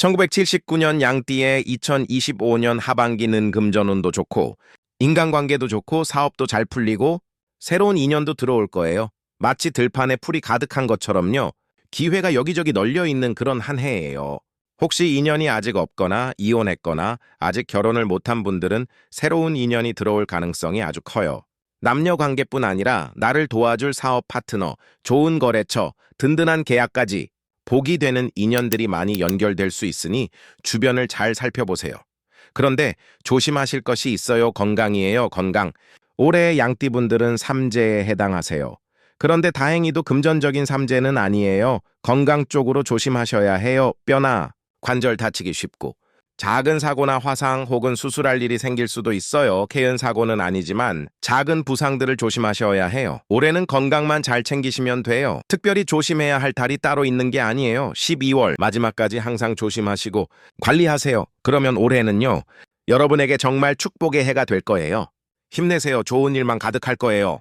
1979년 양띠의 2025년 하반기는 금전운도 좋고 인간관계도 좋고 사업도 잘 풀리고 새로운 인연도 들어올 거예요. 마치 들판에 풀이 가득한 것처럼요. 기회가 여기저기 널려 있는 그런 한 해예요. 혹시 인연이 아직 없거나 이혼했거나 아직 결혼을 못한 분들은 새로운 인연이 들어올 가능성이 아주 커요. 남녀 관계뿐 아니라 나를 도와줄 사업 파트너, 좋은 거래처, 든든한 계약까지 복이 되는 인연들이 많이 연결될 수 있으니 주변을 잘 살펴보세요. 그런데 조심하실 것이 있어요. 건강이에요. 건강. 올해 양띠분들은 삼재에 해당하세요. 그런데 다행히도 금전적인 삼재는 아니에요. 건강 쪽으로 조심하셔야 해요. 뼈나 관절 다치기 쉽고. 작은 사고나 화상 혹은 수술할 일이 생길 수도 있어요. 쾌연 사고는 아니지만 작은 부상들을 조심하셔야 해요. 올해는 건강만 잘 챙기시면 돼요. 특별히 조심해야 할 달이 따로 있는 게 아니에요. 12월 마지막까지 항상 조심하시고 관리하세요. 그러면 올해는요. 여러분에게 정말 축복의 해가 될 거예요. 힘내세요. 좋은 일만 가득할 거예요.